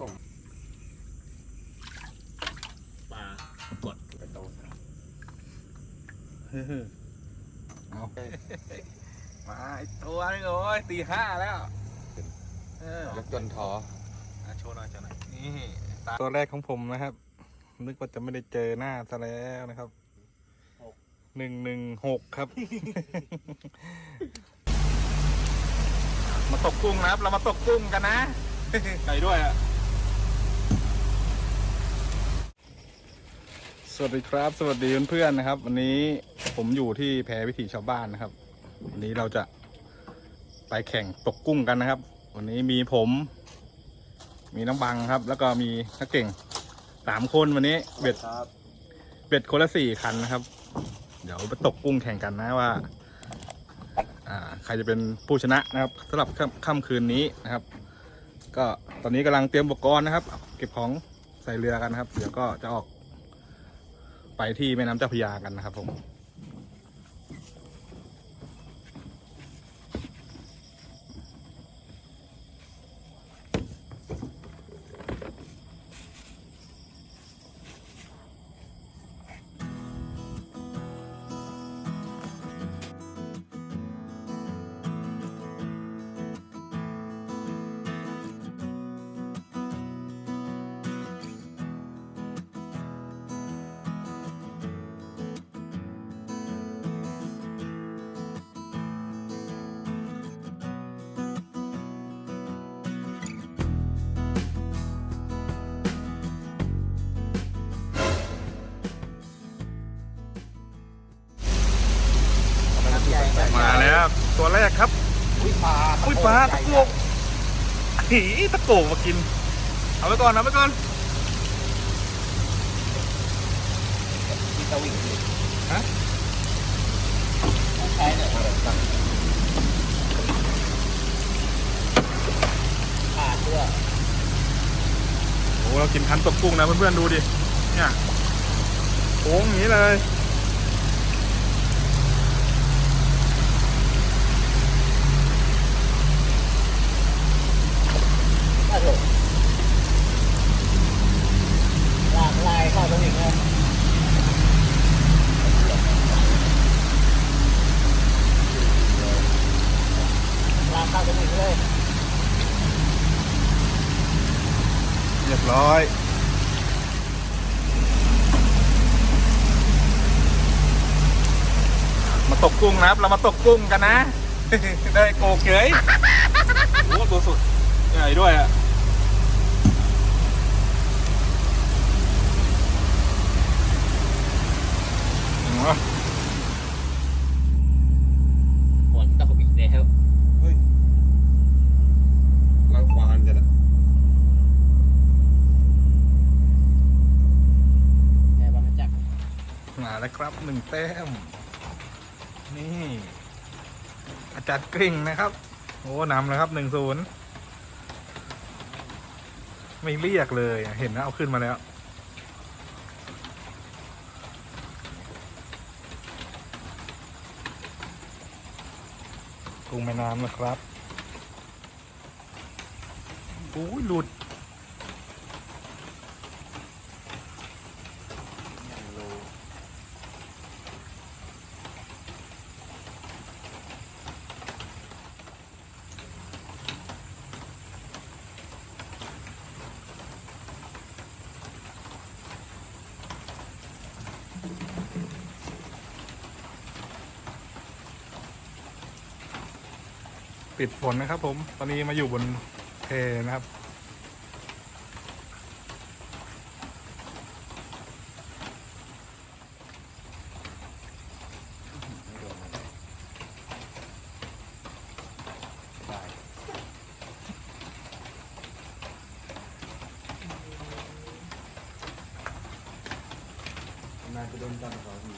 ส่งปลากดไปโตซะเอามาอีกตัวนึงโอ้ยตีห้าแล้วเออยกจนท้ออะโชว์หน่อยโชว์หน่อยนี่ตาตัวแรกของผมนะครับ นึกว่าจะไม่ได้เจอหน้าซะแล้วนะครับหนึ่งหนึ่งหกครับ มาตกกุ้งนะครับ เรามาตกกุ้งกันนะ ไปด้วยอะ วัสดีครับ สวัสดีเพื่อนๆนะครับ วันนี้ผมอยู่ที่แพวิถีชาวบ้านนะครับ วันนี้เราจะไปแข่งตกกุ้งกันนะครับ วันนี้มีผม มีน้องบังครับ แล้วก็มีนักเก่งสามคนวันนี้เบ็ดครับเบ็ดคนละสี่คันนะครับ เดี๋ยวไปตกกุ้งแข่งกันนะว่า อ่า ใครจะเป็นผู้ชนะนะครับสำหรับค่ำค่ำคืนนี้นะครับ ก็ตอนนี้กำลังเตรียมอุปกรณ์นะครับ เก็บของใส่เรือกันนะครับ เดี๋ยวก็จะออก ไปที่แม่น้ำเจ้าพระยากันนะครับผม ตัวแรกครับอุ้ยปลาอุ้ยปลาตะโกกหีตะโกกมากิน เอาไปก่อนเอาไปก่อนมีตะวิ่งอยู่ฮะใช่เนี่ยอะไรบ้างขาดด้วยโอ้เรากินคันตกกุ้งนะเพื่อนๆดูดิเนี่ยโค้งอย่างนี้เลย ถ้าถูกลากลายเข้าตรงนี้เลยลากเข้าตรงนี้เลย เรีย บร้อย มาตกกุ้งนะครับ เรามาตกกุ้งกันนะ ได้โกเกยโอ้ตัวสุดใหญ่ด้วยอะ อ๋อ ฝนตกอีกแล้ว ลังควานกันอะ แค่บางจักร มาแล้วครับห นึ่งแต้ม นี่ อาจารย์กริ่งนะครับ โอ้นำแล้วครับหนึ่งศูนย์ไม่เรียกเลยเห็นนะเอาขึ้นมาแล้ว กุ้งแม่น้ำนะครับ โอ้ยหลุด ปิดฝนนะครับ ผม ตอนนี้มาอยู่บนเพนะครับนายจะโดนจับเขาอี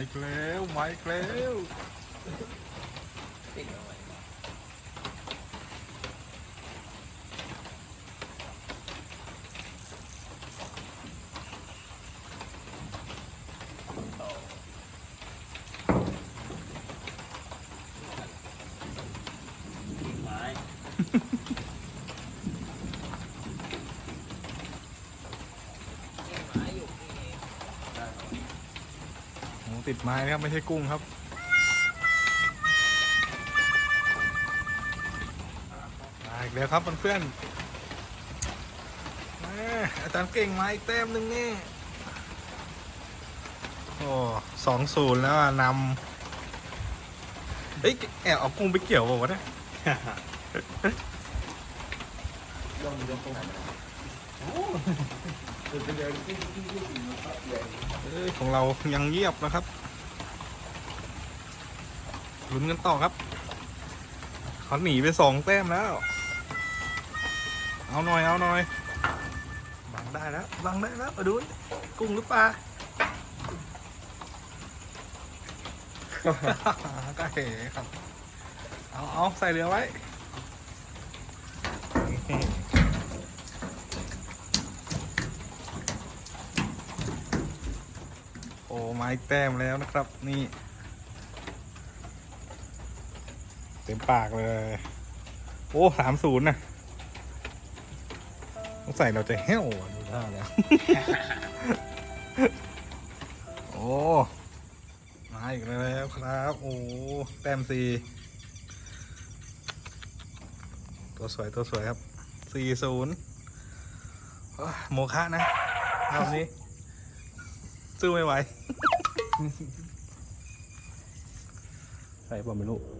อีกแล้วไมายอีกแล้ว ติดไม้นะครับไม่ใช่กุ้งครับ มาอีกแล้วครับเพื่อนๆแม่อาจารย์เก่งมาอีกแต้มหนึ่งนี่ โอ้สองศูนย์แล้วอะนำเอ้ยแอบเอากุ้งไปเกี่ยวเปล่าวะเนี่ยย่องยกตรงไหนนะโอ้เดินไปเดินที่ที่ที่ที่มันก็ใหญ่เอ้ยของเรายังเงียบนะครับ ลุ้นกันต่อครับเขาหนีไปสองแต้มแล้ว เอาหน่อยเอาหน่อยบังได้แล้วบังได้แล้วมาดูกุ้งหรือปลาก็เห็ครับ เอาเอาใส่เรือไว้โอ้ไม้แต้มแล้วนะครับ นี่ เต็มปากเลย โอ้สามศูนย์นะต้องใส่เราจะแห้วอะดูท่าแล้ว โอ้ มาอีกแล้วครับ โอ้ แต้มสี่ตัวสวยตัวสวยครับสี่ศูนย์โมฆะนะรอบนี้สู้ไม่ไหวใช่ป่ะไม่รู้โ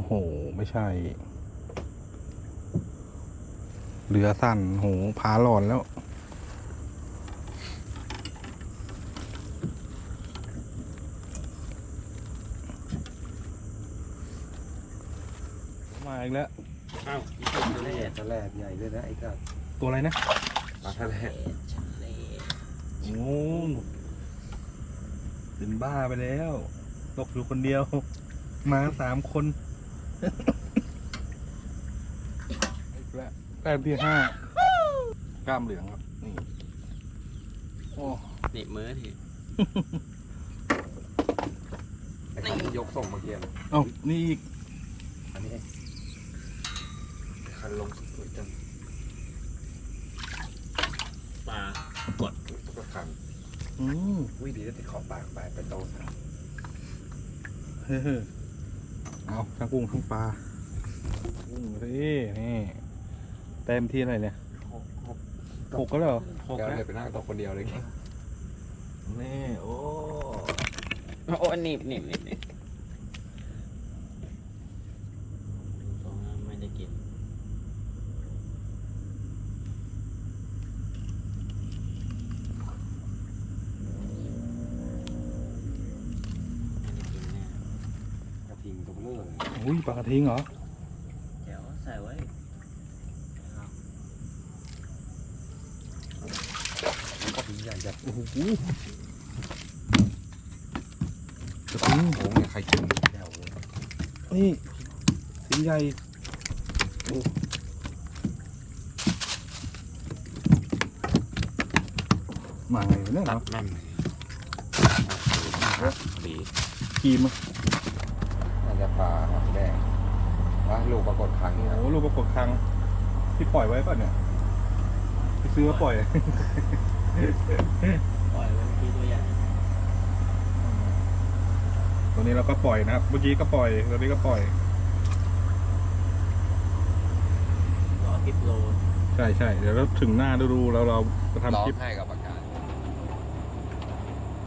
อ้โห ไม่ใช่ เรือสั้นโหพาหลอนแล้ว มาอีกแล้ว อ้าวทะเลทะเลใหญ่ด้วยนะไอ้ก็ตัวอะไรนะปลาทะเลโอ้เป็นบ้าไปแล้ว ตกอยู่คนเดียว มาสามคน อีกแล้วแต้มที่ห้ากล้ามเหลืองครับ นี่ โอ้นี่มือทีไอ้คันที่ยกส่งเมื่อกี้นะเอ้านี่อีก อันนี้เองไอ้คันลงสวยจังปลากดก็คันอืมวิดีจะติดขอบปากไปเป็นโตสามเฮ้ย เอาทั้งกุ้งทั้งปลากุ้งสินี่เต็มที่อะไรเนี่ยหกหกหกก็แล้วเหรอหกเดี๋ยวแล้วเลยไปนั่งตกคนเดียวเลยแกนี่โอ้โอ้หนีบหนีบหนีบ เลื่อนอุ้ยปลากระทิงเหรอเดี๋ยวใส่ไว้ครับกระ ทิงใหญ่จัดโอ้โหกระทิงโอ้เนี่ยใครกินแก้วเลยนี่สิงใหญ่โอ้มาไงวะเนี่ยตัเนาะดแม่นดีกีมอะน่าจะปลาหางแดงว่าลูกปรากฏครั้งนี้นะโอ้ลูกประกดครั้งที่ปล่อยไว้ป่ะเนี่ยที่ซื้อมาปล่อย ปล่อยไว้เมื่อกี้ตัวใหญ่ตัวนี้เราก็ปล่อยนะครับเมื่อกี้ก็ปล่อยตัวนี้ก็ปล่อยรอคลิปโลใช่ใช่เดี๋ยวเราถึงหน้าฤดูแล้วเราจะร้อทำคลิงปให้กับอากาศ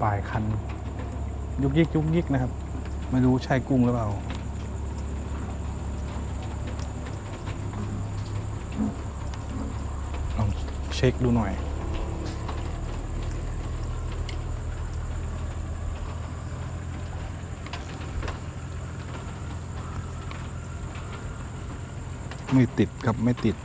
ปลายคัน ยุกยิกยุกยิกนะครับ ไม่รู้ใช่กุ้งหรือเปล่า ลองเช็คดูหน่อย ไม่ติดครับไม่ติด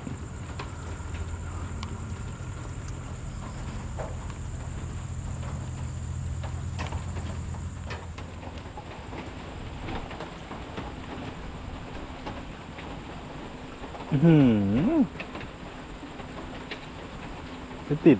อื้อหือไม่ติด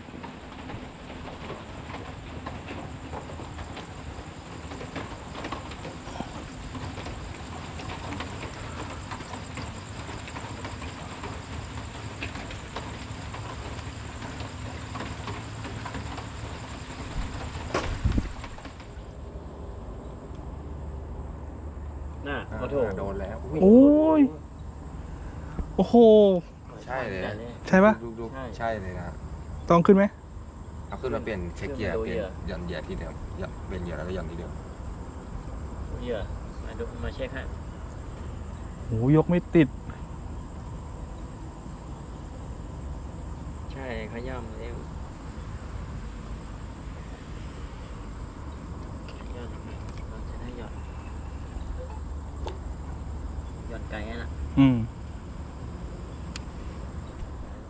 โน่ะ อ่า ขอ โทษโดนแล้วโอ้ยโอ้โห ใช่เลยใช่ปะดูดูใช่ใช่เลยนะต้องขึ้นไหมเอาขึ้นมาเปลี่ยนเช็คเกียร์ขึ้นมาดูเปลี่ยนเหยื่อหย่อนเหยียดที่เดิมหย่อนเปลี่ยนเหยียดแล้วก็หย่อนที่เดิมเหยื่อมาดูมาเช็คให้โอ้ยกไม่ติด ใช่ขย่ำเร็วหย่อนเราจะได้หย่อนหย่อนไกลน่ะ อืม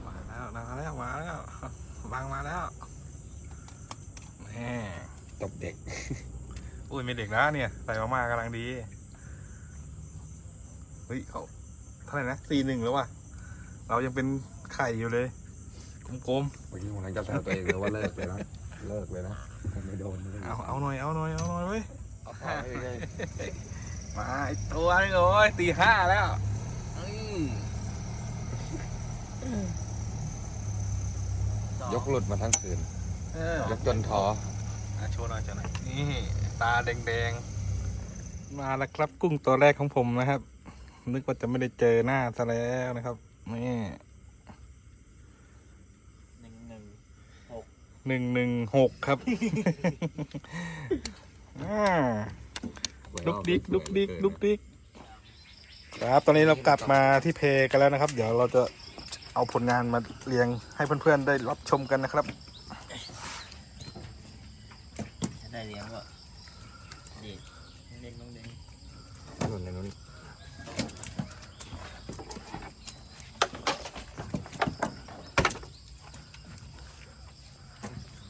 มาแล้วมาแล้วมาแล้ววางมาแล้วแหมตบเด็ก อุ้ยไม่เด็กแล้วเนี่ยใส่มาม่ากำลังดีเฮ้ยเขาเท่าไหร่นะสี่หนึ่งแล้วว่ะเรายังเป็นไข่อยู่เลยกลมเมื่อกี้ผมกำลังจะแซวตัวเองเลยว่าเลิกเลยนะเลิกเลยนะผมไม่โดนไม่ๆโดนเอาเอาหน่อยเอาหน่อยเอาหน่อยเว้ยเอาต่อให้เลยมาไอตัวนึงโอ้ยตีห้าแล้ว อืมยกหลุดมาทั้งคืน เออยกจนท้ออะโชว์หน่อยโชว์หน่อยนี่ ตาแดงๆมาแล้วครับกุ้งตัวแรกของผมนะครับ นึกว่าจะไม่ได้เจอหน้าซะแล้วนะครับนี่หนึ่งหนึ่งหนึ่งหนึ่งหกครับ อ่าลุกดิกลุกดิกลุกดิก ครับ ตอนนี้เรากลับมาที่เพกันแล้วนะครับ เดี๋ยวเราจะเอาผลงานมาเรียงให้เพื่อนๆได้รับชมกันนะครับถ้าได้เลี้ยงก็ดีเล่นน้องเด้งหลุดในนู้น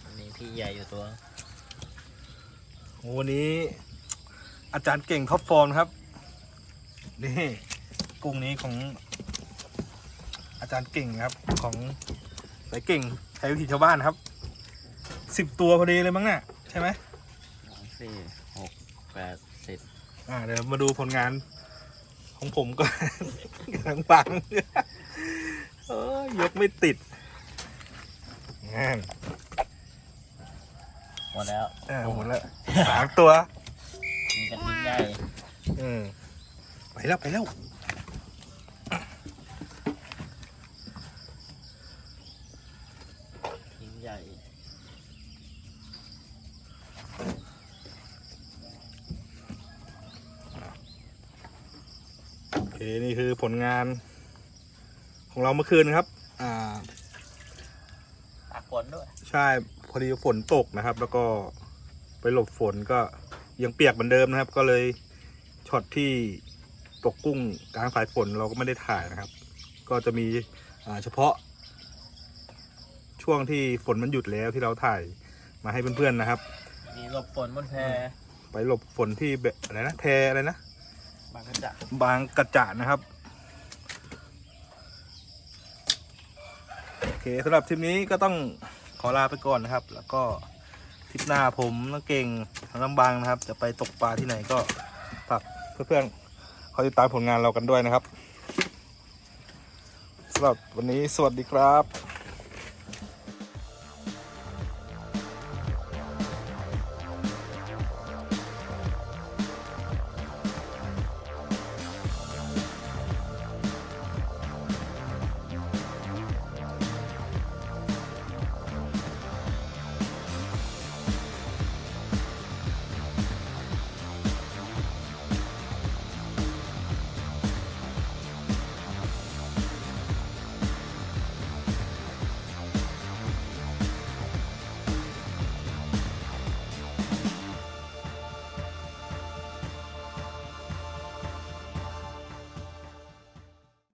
อันนี้พี่ใหญ่อยู่ตัววันนี้อาจารย์เก่งท็อปฟอร์มครับ นี่กุ้งนี้ของ อาจารย์เก่งครับ ของสายเก่งไทยวิถีชาวบ้านครับสิบตัวพอดีเลยมั้งเนี่ยใช่ไหมสองสี่หกแปดสิบอ่าเดี๋ยวมาดูผลงานของผมก็กำลังปังเอ้ยยกไม่ติดงานหมดแล้วเออหมดแล้วสามตัว มีกระทิงใหญ่อืม ไปแล้วไปแล้วทิงใหญ่โอเคนี่คือผลงาน ของเราเมื่อคืนนะครับ อ่าตากฝนด้วย ใช่พอดีฝนตกนะครับ แล้วก็ไปหลบฝนก็ยังเปียกเหมือนเดิมนะครับ ก็เลยช็อตที่ ตกกุ้งกลางสายฝนเราก็ไม่ได้ถ่ายนะครับ ก็จะมีอ่าเฉพาะ ช่วงที่ฝนมันหยุดแล้วที่เราถ่ายมาให้เพื่อนๆนะครับมีหลบฝนบนแพไปหลบฝนที่เบอะไรนะแพอะไรนะบางกระจะบางกระจะนะครับโอเคสำหรับทริปนี้ก็ต้องขอลาไปก่อนนะครับ แล้วก็ทริปหน้าผมน้องเก่งน้องบางนะครับ จะไปตกปลาที่ไหนก็ฝากเพื่อนๆ คอยติดตามผลงานเรากันด้วยนะครับสำหรับวันนี้สวัสดีครับ